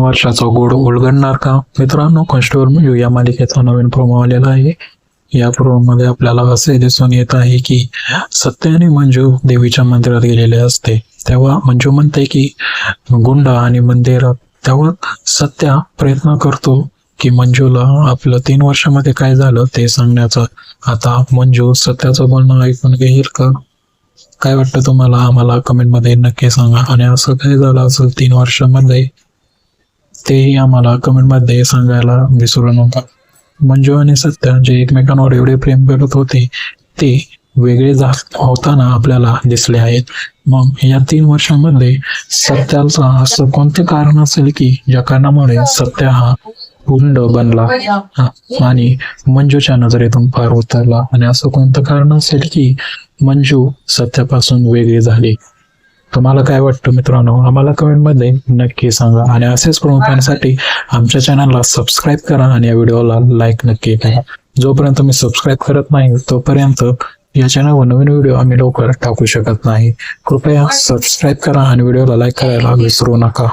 वर्षाचा गोड उलगडणार का? मित्रांनो कॉन्स्टेबल मंजू या मालिकेचा नवीन प्रोमो आलेला आहे. या प्रोमोमध्ये आपल्याला असे दिसून येत आहे की सत्य आणि मंजू देवीच्या मंदिरात गेलेले असते. तेव्हा मंजू म्हणते की गुंड आणि मंदिरात तेव्हा सत्या प्रयत्न करतो की मंजूला आपलं तीन वर्षामध्ये काय झालं ते सांगण्याचा? आता मंजू सत्याचं बोलणं ऐकून घेईल का? काय वाटतं तुम्हाला? आम्हाला कमेंटमध्ये नक्की सांगा. आणि असं काय झालं असेल तीन वर्षामध्ये? तेही आम्हाला कमेंटमध्ये सांगायला विसरू नका. मंजू आणि सत्य जे एकमेकांवर एवढे प्रेम करत होते ते वेगळे जा होताना आपल्याला दिसले आहेत. मग या तीन वर्षांमध्ये सत्याचा असं कोणते कारण असेल की ज्या कारणामुळे सत्य हा गुंड बनला? आणि मंजूच्या नजरेतून पार उतरला. आणि असं कोणतं कारण असेल की मंजू सत्यापासून वेगळी झाली? तुम्हाला काय वाटतं मित्रांनो? आम्हाला कमेंटमध्ये नक्की सांगा. आणि असेच प्रमुखांसाठी आमच्या चॅनलला सबस्क्राईब करा आणि या व्हिडिओला लाईक नक्की करा. जोपर्यंत तुम्ही सबस्क्राईब करत नाही तोपर्यंत या चॅनलवर नवीन व्हिडिओ आम्ही लवकर टाकू शकत नाही. कृपया सबस्क्राईब करा आणि व्हिडिओला लाईक करायला विसरू नका.